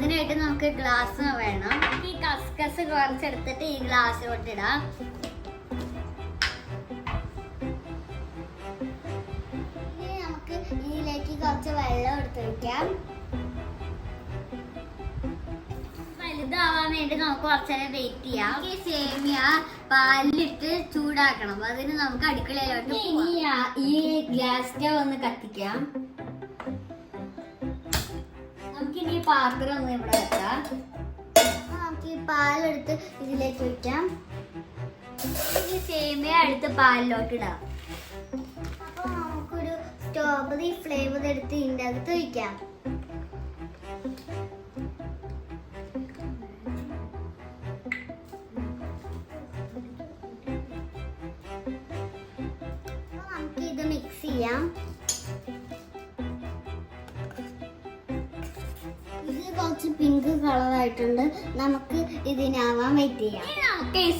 നമുക്ക് ഗ്ലാസ് വേണം. ഈ കസ്കസ് കുറച്ചെടുത്തിട്ട് ഈ ഗ്ലാസ്സിലോട്ട് ഇടാം. ഇനി നമുക്ക് ഇതിലേക്ക് കുറച്ച് വെള്ളം എടുത്ത് വെക്കാം വലുതാവാൻ വേണ്ടി നമുക്ക് കുറച്ചേരം വെയിറ്റ് ചെയ്യാം. ഈ സേമിയ പാലിലിട്ട് ചൂടാക്കണം. അതിന് നമുക്ക് അടുക്കളയിലോട്ട് ഈ ഗ്ലാസ് സ്റ്റവ് ഒന്ന് കത്തിക്കാം. നമുക്കിനി ഈ പാത്രം ഒന്ന് ഇവിടെ വെക്കാം. നമുക്ക് ഈ പാലെടുത്ത് ഇതിലേക്ക് വെക്കാം. ഈ സേമിയ എടുത്ത് പാലിലോട്ട് ഇടാം. അപ്പൊ നമുക്കൊരു സ്ട്രോബെറി ഫ്ലേവർ എടുത്ത് ഇതിന്റെ അകത്ത് വയ്ക്കാം നമുക്ക് ഇത് മിക്സ് ചെയ്യാം. കുറച്ച് പിങ്ക് കളർ ആയിട്ടുണ്ട്. നമുക്ക് ഇതിനാവാൻ വെയിറ്റ് ചെയ്യാം.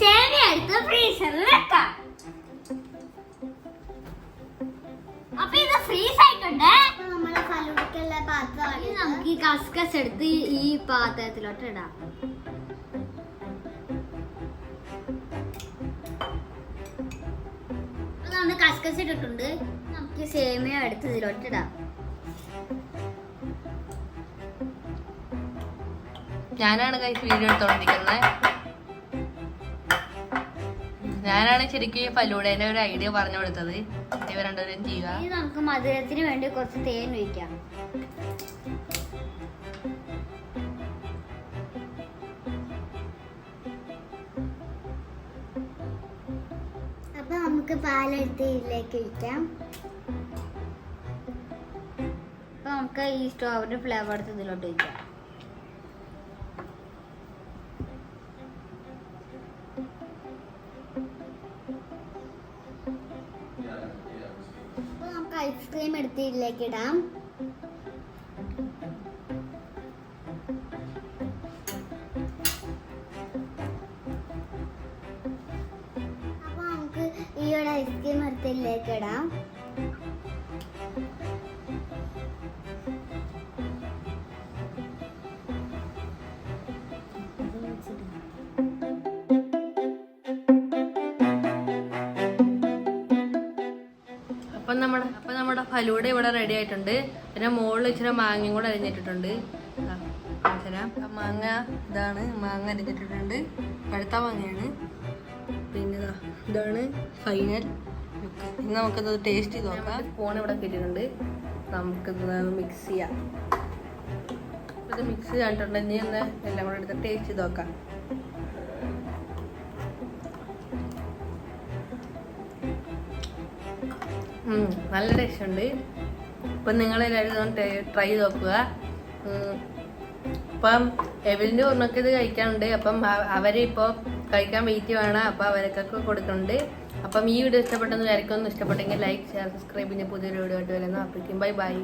സേമിയ എടുത്ത് ഫ്രീസറിൽ വെക്കാം. അപ്പൊ ഇത് ഫ്രീസ് ആയിട്ടുണ്ട്. നമ്മളെ ഫലൂടക്കുള്ള പാത്രമാണ് നമുക്ക് ഈ കസ്കസ് എടുത്ത് ഈ പാത്രത്തിലോട്ട് ഇടാം. നമ്മൾ കസ്കസ് ഇട്ടിട്ടുണ്ട്. നമുക്ക് സേമിയ എടുത്ത് ഇതിലോട്ട് ഇടാം. ഞാനാണ് കൈ വീഡിയോ എടുത്തോണ്ടിരിക്കുന്നത് ഞാനാണ് ശരിക്കും ഈ ഫലൂടേന്റെ ഒരു ഐഡിയ പറഞ്ഞു കൊടുത്തത്. ഇവ രണ്ടുപേരും ചെയ്യുക. നമുക്ക് മധുരത്തിന് വേണ്ടി കുറച്ച് തേൻ ഒഴിക്കാം. അപ്പൊ നമുക്ക് പാലെടുത്ത് ഇതിലേക്ക് ഒഴിക്കാം. നമുക്ക് ഈ സ്ട്രോബെറി ഫ്ലേവർ എടുത്ത് ഇതിലോട്ട് വയ്ക്കാം നമുക്ക് ഐസ്ക്രീം എടുത്ത് ഇതിലേക്ക് ഇടാം. അപ്പൊ നമുക്ക് ഈ ഒരു ഐസ്ക്രീം എടുത്ത് ഇതിലേക്ക് ഇടാം. അപ്പം നമ്മുടെ അപ്പം നമ്മുടെ ഫലൂട ഇവിടെ റെഡി ആയിട്ടുണ്ട്. പിന്നെ മുകളിൽ ഇച്ചിരി മാങ്ങയും കൂടെ അരിഞ്ഞിട്ടിട്ടുണ്ട്. മാങ്ങ ഇതാണ് മാങ്ങ അരിഞ്ഞിട്ടിട്ടുണ്ട്. പഴുത്ത മാങ്ങയാണ്. പിന്നെ ഇതാണ് ഫൈനൽ ഇന്ന് ഇനി നമുക്കിത് ടേസ്റ്റ് ചെയ്ത് നോക്കാം. ഫോൺ ഇവിടെ കിട്ടിയിട്ടുണ്ട് നമുക്കിത് മിക്സ് ചെയ്യാം. ഇത് മിക്സ് ചെയ്തിട്ടുണ്ടെങ്കിൽ ഇന്ന് എല്ലാം കൂടെ എടുത്ത് ടേസ്റ്റ് ചെയ്ത് നോക്കാം. നല്ല ടേസ്റ്റ് ഉണ്ട് അപ്പം നിങ്ങളെല്ലാവരും ട്രൈ ചെയ്ത് നോക്കുക. ഇപ്പം എവലിന്റെ ഉറന്നൊക്കെ ഇത് കഴിക്കാനുണ്ട്. അപ്പം അവരിപ്പോൾ കഴിക്കാൻ വെയിറ്റ് വേണം അപ്പം അവർക്കൊക്കെ കൊടുക്കുന്നുണ്ട്. അപ്പം ഈ വീഡിയോ ഇഷ്ടപ്പെട്ടെന്ന് വിചാരിക്കുന്നു. ഇഷ്ടപ്പെട്ടെങ്കിൽ ലൈക്ക് ഷെയർ സബ്സ്ക്രൈബ് പിന്നെ പുതിയൊരു വീഡിയോ ആയിട്ട് വരുന്നു. അപ്പോഴേക്കും ബൈ ബൈ